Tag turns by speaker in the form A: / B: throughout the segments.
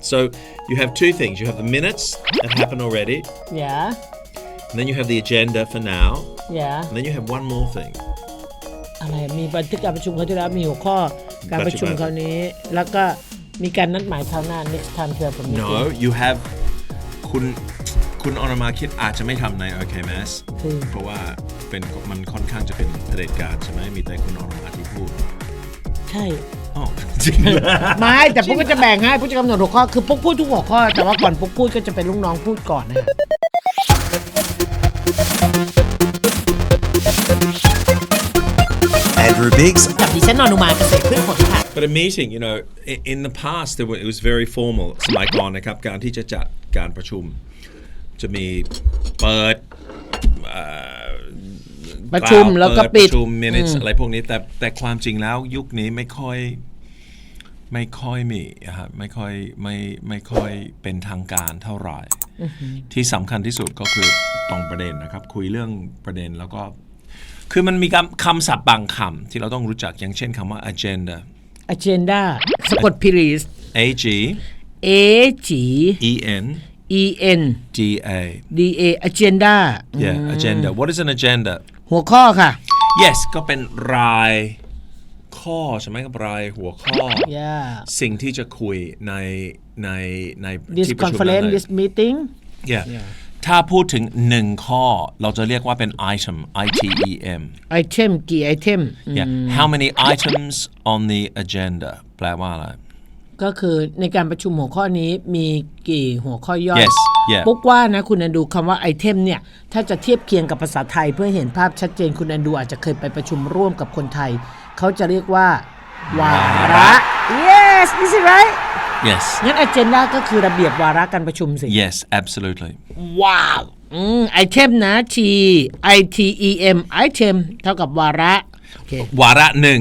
A: So you have two things. You have the minutes that happen already,
B: yeah
A: and then you have the agenda for now,
B: yeah
A: and then you have one more thing.
B: อะไรมีบันทึกการประชุมเขาวที่แล้วมีหัวข้อการประชุม
A: ปัจจุบัน
B: คราวนี้ แล้วก็มีการนัดหมายคราวหน้า next time to have a meeting
A: No, you have คุณคุณออนมาคิดอาจจะไม่ทำใน OK Mass
B: คือ
A: เพราะว่าเป็นมันค่อนข้างจะเป็นเผด็จการใช่ไหมมีแต่คุณออนมาที่พูด
B: ใช่
A: อ๋อจริงเหรอ
B: ไม่แต่ปุ๊กก็จะแบ่งให้ปุ๊กจะกำหนดหัวข้อคือปุ๊กพูดทุกหัวข้อ แต่ว่าก่อนปุ๊กพูดก็จะเป็นลูกน้องพูดก่อนนะ
C: Andrew Biggs
B: กับดิฉันนอนุมาเกษตรพืชผลค่ะ
A: But a meeting, you know, i- in the past there were, it was very formal สมัยก่อนนะครับ การที่จะจัดการประชุม จะมีเปิดเอ่อ
B: ประชุม
A: กา
B: แล้วก็
A: เปิ
B: ปิ
A: ด
B: ด
A: ประชุม minutes อะไรพวกนี้แต่แต่ความจริงแล้วยุคนี้ไม่ค่อยไม่ค่อยมีอะฮะไม่ค่อยไม่ไม่ค่อยเป็นทางการเท่าไหร่ที่สำคัญที่สุดก็คือตรงประเด็นนะครับ คุยเรื่องประเด็นแล้วก็ คือมันมีคำคำศัพท์บางคำที่เราต้องรู้จักอย่างเช่นคำว่า agenda
B: agenda สะกด please
A: A G
B: A G
A: E N
B: E N
A: D A
B: D A agenda
A: yeah agenda what is an agenda
B: หัวข้อค่ะ
A: yes ก็เป็นรายข้อใช่ไหมครับรายหัวข้อ
B: yeah
A: สิ่งที่จะคุยในในใน
B: this
A: ที่ประชุมนั้น
B: conference
A: เลย
B: this meeting
A: yeah ถ้าพูดถึงหนึ่งข้อเราจะเรียกว่าเป็น item I T E M
B: item กี่ item
A: yeah how many items on the agenda แปลว่าอะไร
B: ก็คือในการประชุมหัวข้อนี้มีกี่หัวข้อย่อย
A: Yes, yeah.
B: ปุ๊กว่านะคุณอันดูคำว่าไอเทมเนี่ย ถ้าจะเทียบเคียงกับภาษาไทยเพื่อเห็นภาพชัดเจนคุณอันดูอาจจะเคยไปประชุมร่วมกับคนไทย เขาจะเรียกว่า วาระ yes is it right
A: yes
B: งั้น agenda ก็คือระเบียบวาระการประชุมสิ
A: yes absolutely
B: ว้าวอืมไอเทมนะ T I T E M item เท่ากับวาระโอเควา
A: ระหนึ่ง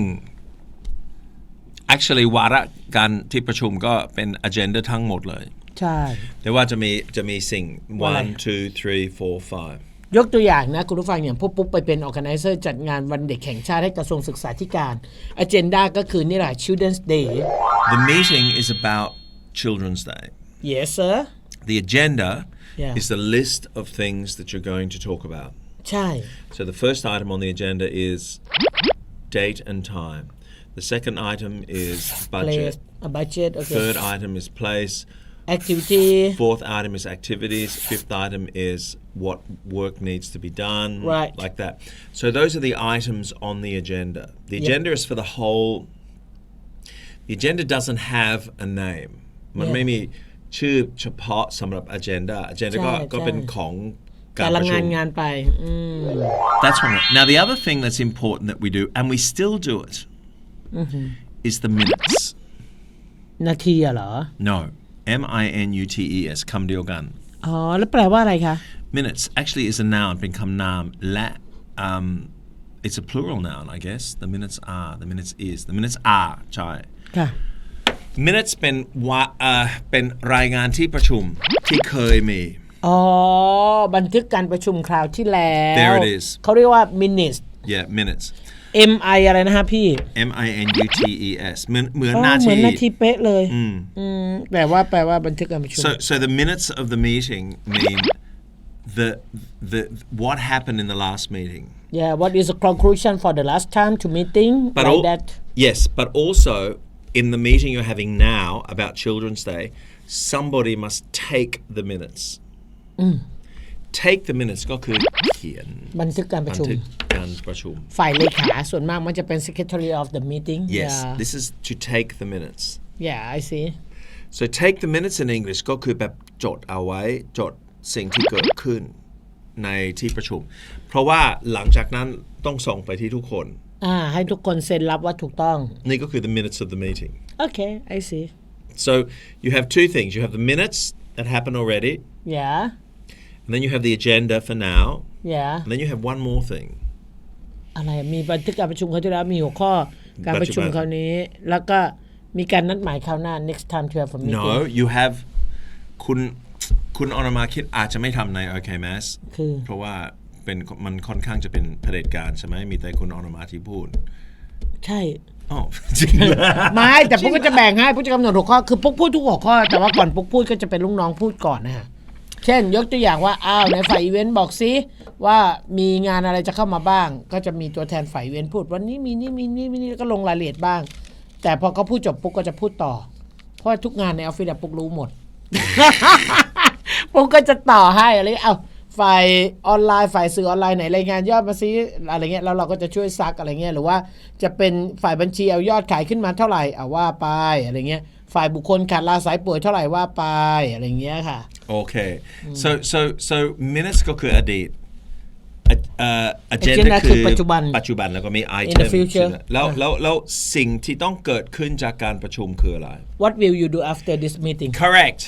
A: actually วาระ การที่ประชุมก็เป็น agenda ทั้งหมดเลย
B: ใช่
A: แต่ว่าจะมีจะมีสิ่ง
B: ว่าอะไร
A: one two three four five
B: ยกตัวอย่างนะคุณผู้ฟังอย่างพวกปุ๊กไปเป็น organizer จัดงานวันเด็กแห่งชาติให้กระทรวงศึกษาธิการ agenda ก็คือนี่แหละ Children's Day
A: the meeting is about Children's Day
B: yes sir
A: the agenda
B: Yeah.
A: is the list of things that you're going to talk about
B: ใช่
A: so the first item on the agenda is date and time the second item is budget
B: place a budget okay
A: third item is place
B: activity
A: Fourth item is activities. Fifth item is what work needs to be done.
B: Right.
A: Like that. So those are the items on the agenda. The agenda is for the whole. The agenda doesn't have a name. มัน
B: Yeah.
A: ไม่มีชื่อเฉพาะสำหรับ agenda. agenda ก็
B: ใช่
A: ก็เป็น
B: ใช่
A: ของกา
B: การ ร
A: ป
B: ละ
A: ระชุ
B: งาน
A: ม
B: งานไปอืม
A: That's one. Now the other thing that's important that we do, and we still do it, is the minutes.
B: นาทีอะเหรอ
A: No. M I N U T E S คำเดียวกัน
B: อ๋อ แล้วแปลว่าอะไรคะ
A: minutes actually is a noun เป็นคำนามและ um, it's a plural noun I guess the minutes are the minutes is the minutes are ใช่
B: ค่ะ
A: minutes เป็นวาเอ่อเป็นรายงานที่ประชุมที่เคยมี
B: อ๋อ บันทึกการประชุมคราวที่แล้ว
A: There it is
B: เขาเรียกว่า minutes
A: yeah minutes
B: M I อะไรนะฮะพี่
A: M I N U T E S เหมือนเหมือน
B: อ๋อ
A: หน้า
B: เหมือน
A: ที่
B: นาทีเป๊ะเลยอืมแปลว่าแปลว่าบันทึกการประชุม
A: so so the minutes of the meeting mean the the what happened in the last meeting
B: yeah what is the conclusion for the last time to meeting
A: But
B: like
A: al-
B: that
A: yes, but also in the meeting you're having now about Children's Day, somebody must take the minutes. Take the minutes ก็คือเขียน
B: บันทึกการประชุม
A: บันทึกการประชุม
B: ฝ่ายเลขา ส่วนมากมันจะเป็น secretary of the meeting
A: Yes,
B: yeah
A: this is to take the minutes.
B: yeah I see
A: So take the minutes in English ก็คือแบบจดเอาไว้จดสิ่งที่เกิดขึ้นในที่ประชุม เพราะว่าหลังจากนั้นต้องส่งไปที่ทุกคน
B: อ่า ให้ทุกคนเซ็นรับว่าถูกต้อง
A: นี่ก็คือ the minutes of the meeting.
B: okay I see
A: So you have two things. You have the minutes that happen already,
B: yeah
A: and then you have the agenda for now,
B: yeah
A: and then you have one more thing.
B: อะไรมีบันทึกการประชุมคราวที่แล้วมีหัวข้อการประชุม
A: ปัจจุบัน
B: คราวนี้ แล้วก็มีการนัดหมายคราวหน้า next time to have a meeting
A: No, you have คุณคุณออนมาคิดอาจจะไม่ทำใน OK Mass
B: คือ
A: เพราะว่าเป็นมันค่อนข้างจะเป็นเผด็จการใช่ไหมมีแต่คุณออนมาที่พูด
B: ใช่
A: อ๋อจริงเหรอ
B: ไม่แต่ปุ๊กก็จะแบ่งให้ปุ๊กจะกำหนดหัวข้อคือปุ๊กพูดทุกหัวข้อ แต่ว่าก่อนปุ๊กพูดก็จะเป็นลูกน้องพูดก่อนนะฮะ เช่นยกตัวอย่างว่าอ้าวในฝ่ายอีเวนต์บอกซิว่ามีงานอะไรจะเข้ามาบ้าง ก็จะมีตัวแทนฝ่ายอีเวนต์พูดวันนี้มีนี่มีนี่มีนี่ก็ลงรายละเอียดบ้าง แต่พอเขาพูดจบปุ๊กก็จะพูดต่อ เพราะทุกงานในออฟฟิศอะปุ๊กรู้หมด ปุ๊กก็จะต่อให้อะไรเอาฝ่ายออนไลน์ฝ่ายสื่อออนไลน์ไหนรายงานยอดมาซิอะไรเงี้ยแล้วเราก็จะช่วยซักอะไรเงี้ยหรือว่าจะเป็นฝ่ายบัญชีเอายอดขายขึ้นมาเท่าไหร่เอาว่าไปอะไรเงี้ยฝ่ายบุคคลขาดลาสายป่วยเท่าไหร่ว่าไปอะไรเงี้ยค่ะ
A: โอเค so so so minutes ก็คืออดีตอะเอ่อ agenda
B: agenda
A: คือ
B: คือปัจจุบัน
A: ปัจจุบันแล้วก็มี
B: In
A: item
B: the future
A: ใช่ไหมแล้วแล้วแล้วสิ่งที่ต้องเกิดขึ้นจากการประชุมคืออะไร
B: What will you do after this meeting
A: correct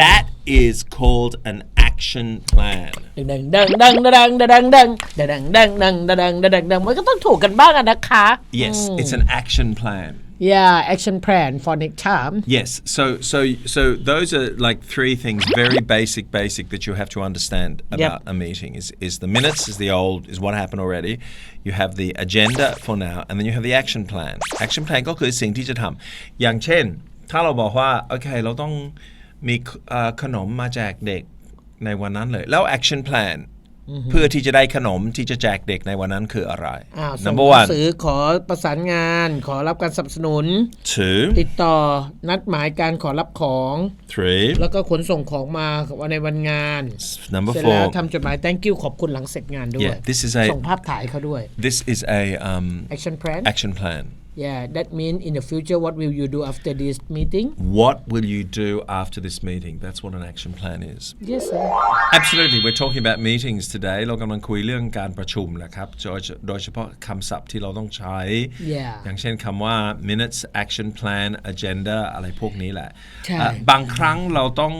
A: that is called an action plan
B: ดังดังดังดังดังดังดังดังดังดังดังดังดังดังมันก็ต้องถูกกันบ้างอะนะคะ
A: yes it's an action plan
B: Yeah action plan for next time
A: Yes. So so so those are like three things very basic basic that you have to understand about a meeting is is the minutes is the old is what happened already. You have the agenda for now and then you have the action plan. Action plan ก็คือสิ่งที่จะทำอย่างเช่น ถ้าเราบอกว่าโอเคเราต้องมีเอ่อขนมมาแจกเด็กในวันนั้นเลย แล้ว action plan เพื่อที่จะได้ขนมที่จะแจกเด็กในวันนั้นคืออะไร
B: อ้าวส่ง
A: number
B: หนั
A: one
B: งสือขอประสานงานขอรับการสนับสนุน
A: two
B: ติดต่อนัดหมายการขอรับของ
A: three
B: แล้วก็ขนส่งของมาวันในวันงาน
A: number
B: เสร็จแล้ว
A: four
B: ทำจดหมาย thank you ขอบคุณหลังเสร็จงานด้วย
A: Yeah, this is a-
B: ส่งภาพถ่ายเขาด้วย
A: this is a um,
B: action plan
A: action plan
B: yeah that mean in the future what will you do after this meeting
A: What will you do after this meeting? That's what an action plan is.
B: yes sir
A: Absolutely. We're talking about meetings today. เรากำลังคุยเรื่องการประชุมนะครับโดยโดยเฉพาะคำศัพท์ที่เราต้องใช้
B: Yeah
A: อย่างเช่นคำว่า minutes action plan agenda อะไรพวกนี้แหละ
B: ใช่
A: อ่ะบางครั้งเราต้อง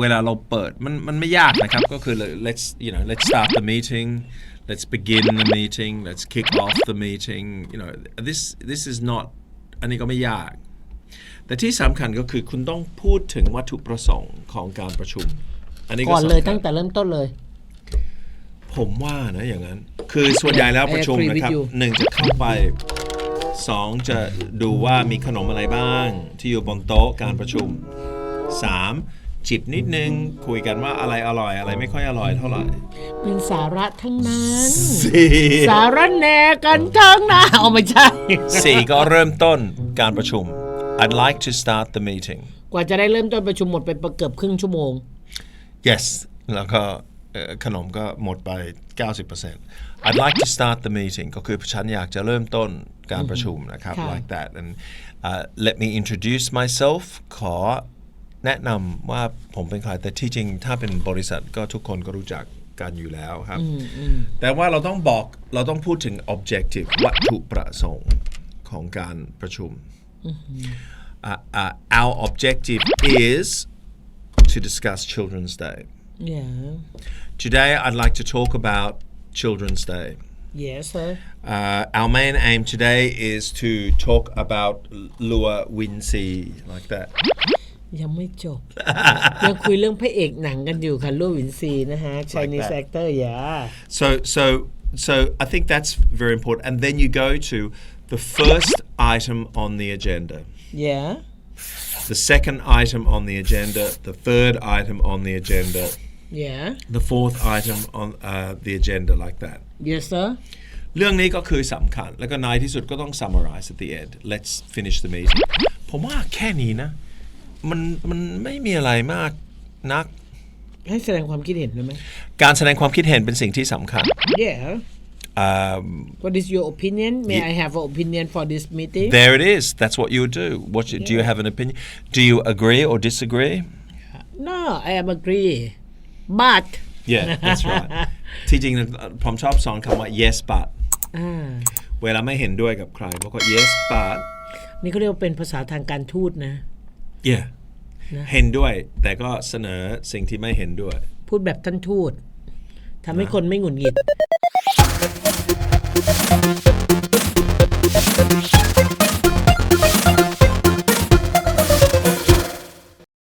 A: เวลาเราเปิดมันมันไม่ยากนะครับ ก็คือ let's you know let's start the meeting let's begin the meeting let's kick off the meeting you know this this is not อันนี้ก็ไม่ยาก แต่ที่สำคัญก็คือคุณต้องพูดถึงวัตถุประสงค์ของการประชุม อันนี้
B: ก่
A: ก็
B: อนเลย
A: สำคัญ
B: ตั้งแต่เริ่มต้นเลย
A: ผมว่านะอย่างนั้น คือส่วนใหญ่แล้ว
B: I
A: ประชุม
B: agree with
A: นะครับ
B: you
A: หนึ่งจะเข้าไปสองจะดูว่ามีขนมอะไรบ้าง ที่อยู่บนโต๊ะการประชุมสาม จิบนิดนึง คุยกันว่าอะไรอร่อยอะไรไม่ค่อยอร่อยเท่าไหร่
B: เป็นสาระทั้งนั้น
A: สี่
B: สาระแหนกันทั้งนั้นเอาไม่ใช่
A: สี่ก็เริ่มต้นการประชุม I'd like to start the meeting
B: กว่าจะได้เริ่มต้นประชุมหมดไปเกือบครึ่งชั่วโมง
A: yes แล้วก็เอ่อขนมก็หมดไป 90% I'd like to start the meeting ก็คือฉันอยากจะเริ่มต้นการประชุมนะครับ
B: ค่ะ
A: like that and uh, let me introduce myself ขอ แนะนำว่าผมเป็นใครแต่ที่จริง ถ้าเป็นบริษัทก็ทุกคนก็รู้จักกันอยู่แล้วครับ แต่ว่าเราต้องบอกเราต้องพูดถึง objective วัตถุประสงค์ของการประชุม Uh, uh, our objective is to discuss Children's Day.
B: yeah
A: Today, I'd like to talk about Children's Day.
B: yes sir
A: Uh, our main aim today is to talk about Lua Wincy, like that.
B: ยังไม่จบ ยังคุยเรื่องพระเอกหนังกันอยู่ค่ะลูกวินซีนะฮะ Chinese
A: that.
B: actor yeah
A: So, so, so I think that's very important. And then you go to the first item on the agenda,
B: yeah
A: the second item on the agenda, the third item on the agenda,
B: yeah
A: the fourth item on uh, the agenda, like that.
B: yes sir
A: เรื่องนี้ก็คือสำคัญ แล้วก็ในที่สุดก็ต้อง summarize at the end let's finish the meeting ผมว่าแค่นี้นะ มันมันไม่มีอะไรมากนัก
B: ให้แสดงความคิดเห็นได้ไหม
A: การแสดงความคิดเห็นเป็นสิ่งที่สำคัญ
B: yeah
A: อ่า
B: what is your opinion may I have an opinion for this meeting
A: there it is that's what you do what do you have an opinion do you agree or disagree
B: no I am agree but
A: yeah that's right ที่จริงผมชอบสอนคำว่า yes but
B: อ่า
A: เวลาไม่เห็นด้วยกับใครบอกว่า yes but
B: นี่เขาเรียกว่าเป็นภาษาทางการทูตนะ
A: yeah เห็นด้วย แต่ก็เสนอสิ่งที่ไม่เห็นด้วย
B: พูดแบบท่านทูตทำให้คนไม่หงุดหงิด